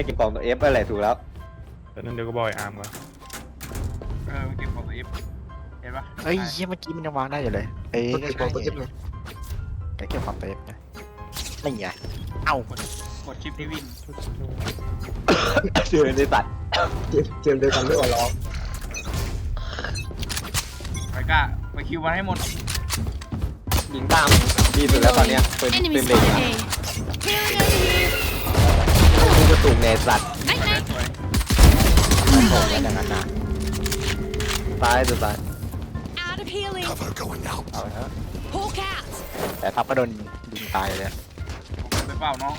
ได้เก็บกล่องตัวเอฟอะไรถูกแล้วแต่นั่นเดี๋ยวก็บอยอาร์มก่อนเออมันเก็บของตัวเอฟเห็นปะเฮ้ยเหี้ยเมื่อกี้มันยังวางได้อยู่เลยเอ้ยตัวเก็บของตัวเอฟเลยไอ้เก็บความเต็มไงนี่ไงเอ้ากดชิปที่วิ่งเชื่อในสัตว์เกมเกมเดียวกันด้วยวะล้อไปกล้าไปคิวมันให้หมดยิงตามดีสุดแล้วตอนเนี้ยเป็น Enemy เป็นเลง spotted อะ A. Healing over here. กูกระตุกในสัตว์ Night สวย night. สวยโอ้โหอย่างนั้นนะซ้ายสุดซ้าย Out of healing. เอาไปเถอะ Hawk out. แต่ทับก็โดนยิงตายเลย ไปเปล่าน้อง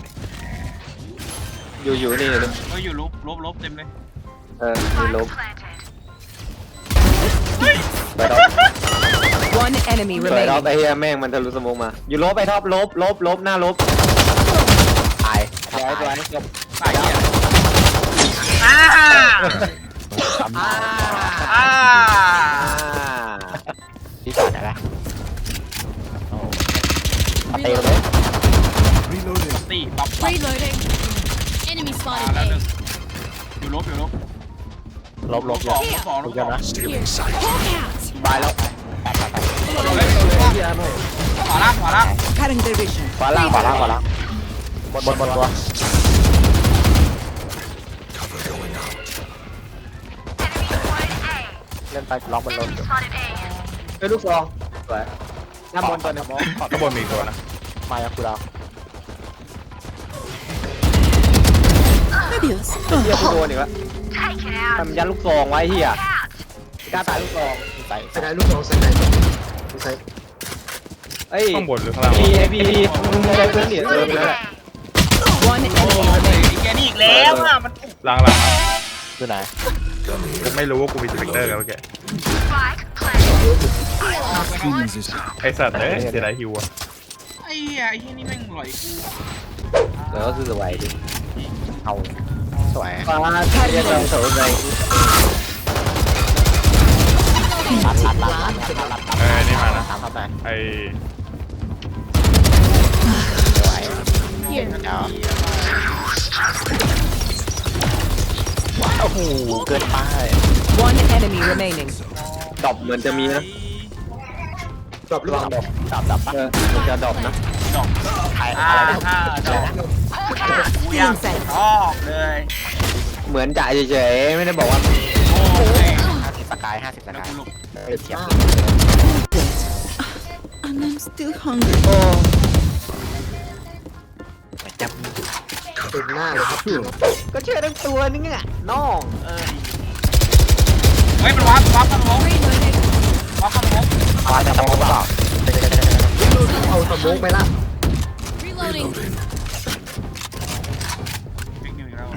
อยู่อยู่นี่เลยก็อยู่ลบลบลบเต็มเลยเออมีลบไปท็อป One enemy เปิดท็อป remaining. ไอ้เหี้ยแม่งมันทะลุสมองมา อยู่ลบไปท็อปลบลบลบหน้าลบตายตายตัวนี้จบ อ้าอ่าที่ก่อนนะโอ้ปาเต้เลยตีบัฟบัฟ Reloading. Enemy มา spotted แล้วหนึ่ง A. อยู่ลบอยู่ลบลบลบสเยออะงลบสองลลบบสเยออะงนะ Hawk out. ตายแล้วแปดแปดแปดเฮ้ยขวาล่างขวาล่าง Cutting their vision. ขวาล่างขวาล่างขวาล่างบนบนบนตัว ไปล็อกบนรถอยู่เฮ้ยลูกซองสวยหน้าบนตัวหนึงข้างบนมีอีกตัวนะมายังกูดาวเฮียกูโดนอีกแล้วทำยันลูกซองไว้เฮียกล้าตายลูกซองใส่ใส่ไหนลูกน้องใส่ไหนใส่เอ้ยข้างบนหรือข้างล่างพีวะไอพีพีมึงได้เพื่อนเหรียญเออไปแล้วแหละ One โอ้ enemy ย remaining. ไอ้แกนี่อีกแล้วอะมันล่างล่างคือไหน กูไม่รู้ว่ากูมีสเปกเตอร์กันเมื่อกี้ไอสัตว์เอ้ยเสียดายฮิวอะไอ้เหี้ยไอ้เหี้ยนี่แม่งหลอยกูแล้วก็คือสวยดิเอาสวยฟ้าเรียกเราเสาใจลัดลัดลัดลัดลัดลัดเออนี่มานะตามเข้าไปไอสวย Here. เดี๋ยว โอ้โห เกินไป One enemy remaining. ดรอปเหมือนจะมีนะจบหรือเปล่าดับดับปะเออมันจะดรอปนะดอกใครอ่าอะไรนะอ่าดอกกูอยากชอบเลยเหมือนจ่ายเฉยๆไม่ได้บอกว่าโอ้ยห้าสิบสกายห้าสิบสแล้วกายกูหลบเอ้ยเทียบ And I'm still hungry. โอ้จับ เต็มหน้าเลยครับพี่ก็เชื่อทั้งตัวนึงอะน้องเออเฮ้ยมันวับวับเข้ามา Reloading. วับเข้ามามาจากโมเปล่าเอาสโมุกไหมล่ะ Reloading. วิ่งอยู่แล้ว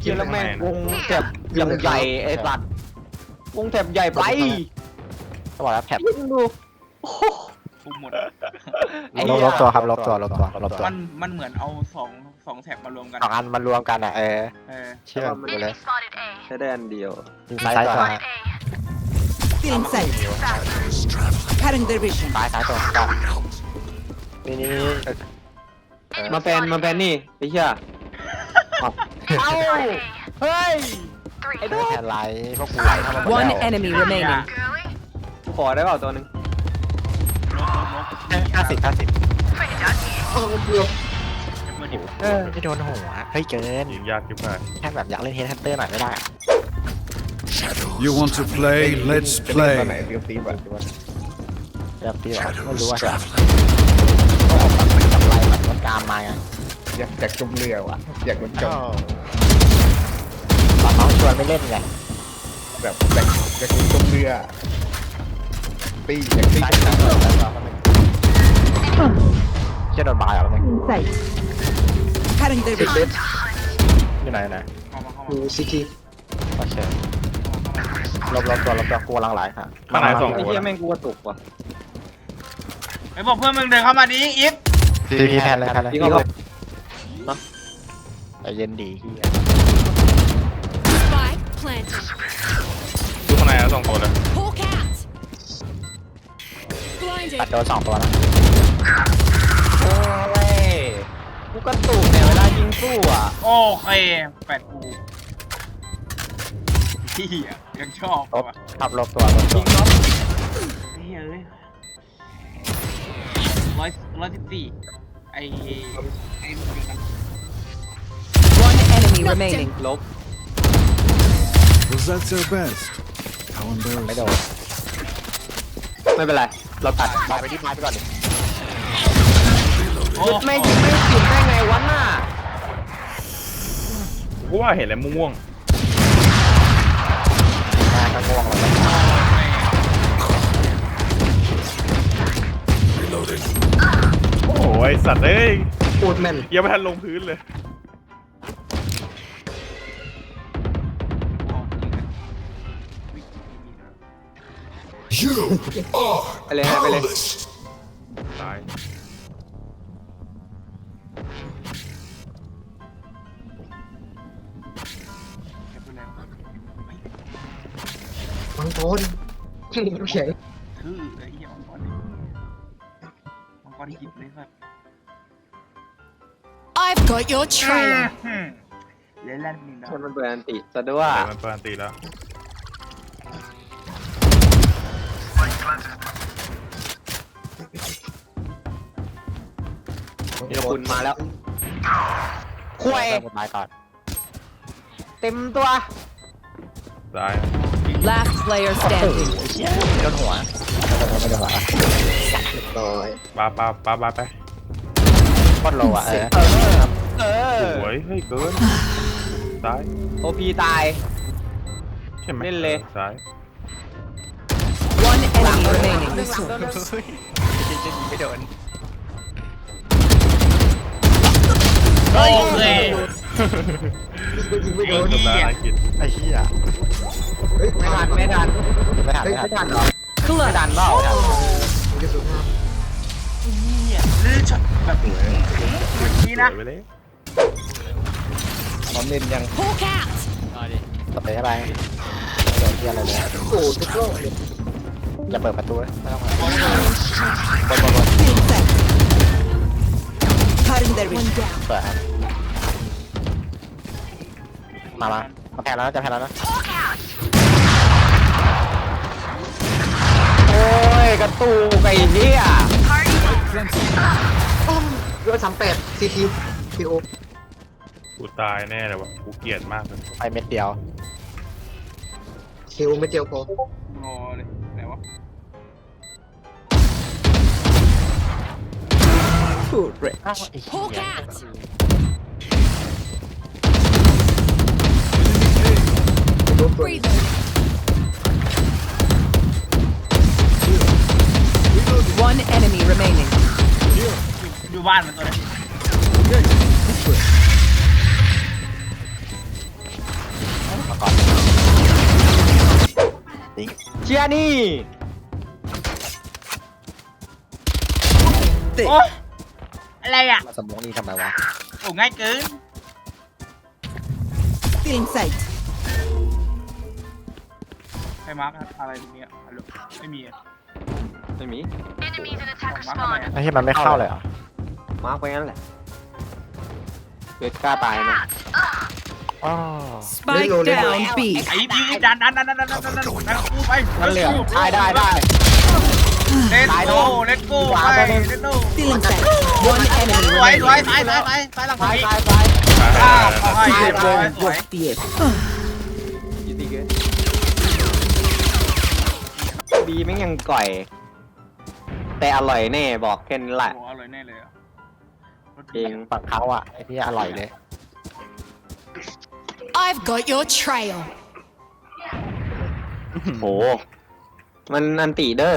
เชื่อแล้วแม่งวงแถบยังใหญ่ไอ้สัตว์วงแถบใหญ่ไปก็บอกแล้วแท็บมึงดูโอ้โห ฟุ่มหมดไอ้ลเหี้บยลบตัวครับลบตัวลบตัวลบตัวมันมันเหมือนเอาสองสองแท็บมารวมกันสองอันมารวมกันอะเออเออเชื่อมเลยใช้ได้อันเดียว ยิงซ้ายตัว Feeling safe. Cutting their vision. ซ้ายซ้ายตัวนี่นี่นี่มาเป็นมาเป็นนี่ไอ้เหี้ยเอ้าเฮ้ยไอ้ไอ้ดตัอวกแทนไลท์พวกกูไลท์เข้ามาหมด One แล้ว enemy remaining. ขอได้เปล่าตัวหนึงลบลบลบ ห้าสิบห้าสิบจะเมื่อดิบเออไม่โดนหัวเฮ้ยเกินยิงยากที่ผ่านแค่แบบอยากเล่นเฮดฮันเตอร์หน่อยไม่ได้อะ You want to play? Let's จะเล่นตอนไหน play. เรียบตีแบบเรียบตีแบบไม่รู้ว่าจะก็ออกมาเป็นกับไรแบบรถกามมาไงอยากอยากจมเรือว่ะ อยากมันจมตอนน้องชวนไม่เล่นไงแบบอยากอยากจมเรือตีอยากตีซ้ายซ้ายตัวซ้ายตัว เชื่อโดนบายเหรอเนี่ย Sight. Cutting their vision. อยู่ไหนไหนเข้ามาเข้ามาดูซิทีโอเคลบลบตัวลบตัวกลัวลังไหลค่ะข้างในสองไอ้ตัวเหี้ยนะแม่งกูกระตุกว่ะไอ้บอกเพื่อนมึงเดินเข้ามาดิอิฟทีพีแทนเลยแทนเลยพี่ก็เลยใจเย็นดีเฮีย Spike planted. ดูข้างในแล้วสองตัวเลย Hawk out. ตัด Blinded. โดนสองตัวนะ โอ้ยกูกระตุกเนี่ยเวลายิงสู้อะโอเคแปดกูที่ยังชอบลบว่ะขับลบตัวลบตัวเฮ้ยเอ้ยร้อยร้อยสิบสี่ไอ้ไอ้มึงกัน One enemy remaining. ลบ Was that their best? How ไม่โด embarrassing. นไม่เป็นไร เราตัดมาไปที่ไม้ไปก่อนดิ โอ้ไม่ยิงไม่ติดได้ไงวะน่ะกูว่าเห็นแล้วม่วงมาก็ง่วงแล้วๆโอ้โหไอสัตว์เอ้ยพูดแม่นยังไม่ทันลงพื้นเลยไปเลยฮะไปเลย ตาย มังกรน้ำแข็งคือไอ้เหี้ยมังกรนี่มังกรหยิบเลยครับ I've got your trail. เล่นเล่นนี่นะชนมันเปิดอันติซะด้วยเดี๋ยวมันเปิดอันตีแล้วเดี๋ยวคุณมาแล้วคุยเริ่มกดไม้ก่อน เต็มตัวตาย Last player standing. โดนหัวไม่โดนหัวปาปาปาปาไปโคตรโลอะเออเออเออสวยเฮ้ยเกินตายโอพีตาย ใช่ไหมเล่นเลย ซ้าย One enemy remaining. ไม่โดนโอเค เกินกับตาอากินไอ้เหี้ยไม่ทันไม่ทันไม่ทันไม่ทันเหรอไม่ทันเปล่าเนี่ยลื่นช็อตแบบเมื่อกี้นะ ไปเลยน้อมเล่นยัง Hawk out. สเปรย์เข้าไปโดนเหี้ยอะไรเลยโอ้ทุกโลกอย่าเปิดประตูนะไม่ต้องมาบนบนบน Still set. Cutting their vision. เปิดครับ มามามาแพ้แล้วนะจะแพ้แล้วนะโอ้ยกระตูกไอ้เหี้ยด้วยสามแปดซีทีพีโอกูตายแน่เลยวะกูเกลียดมากเลยไปเม็ดเดียว คิวไม่เจียวพองอเลยไหนวะอ้าวไอ้เหี้ Hawk ย out. Breathe. One enemy remaining. อยู่บ้านมันตัวนี้ เชียร์นี่โอ้อะไรอะมาสมองนี่ทำไมวะ โอ้ง่ายเกิน Still in sight. ใครมาร์กอะไรตรงนี้อะฮัลโหลไม่มีอะไม่มีมาร์กทำไมอะไอ้ที่มันไม่เข้าเลยเหรอมาร์กไปงั้นแหละเวทกล้าตายไหมอ๋อ Spike down B. ไอ้พี่ดันดันดันดันดันดันดันดันกูไปนั่นเลยเหรอได้ได้ได้ เล่นโก้เล่นโก้ไปเล่นโก้ Still in sight. One enemy สวยสวย remaining. ซ้ายซ้ายซ้ายซ้ายหลังซ้ายพี่ซ้ายซ้าย อ้าวขอให้เรียบร้อยสวย Yes. ยี่ตีเกิน บีแม่งยังก่อย แต่อร่อยแน่บอกแค่นี้แหละโอ้อร่อยแน่เลยอะเองฝั่งเขาอะไอ้ที่อร่อยเลย I've got your trail. โห มันอันตีเด้อ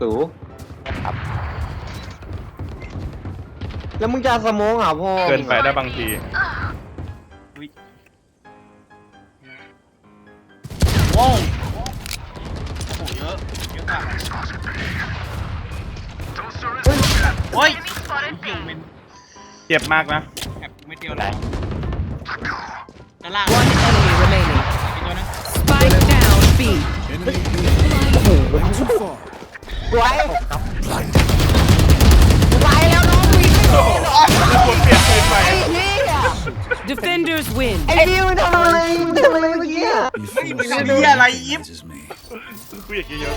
สูครับแล้วมึงจะสโมองอะพ่อเกินไปได้บางทีอุ้ยว้าว โอ้ยเจ็บมากนะแอบไม่เดียวไหนด้านล่าง One enemy remaining. มีตัวนึง Spike down B. ไว้ไว้แล้วน้องวีปวดเปียกเกินไป Defenders win. ไอ้ดิวทำอะไรมึงทำอะไรเมื่อกี้อะ You fools. เฮ้ยมึงทำเหี้ยอะไรอีฟ This is me cuia aqui, já.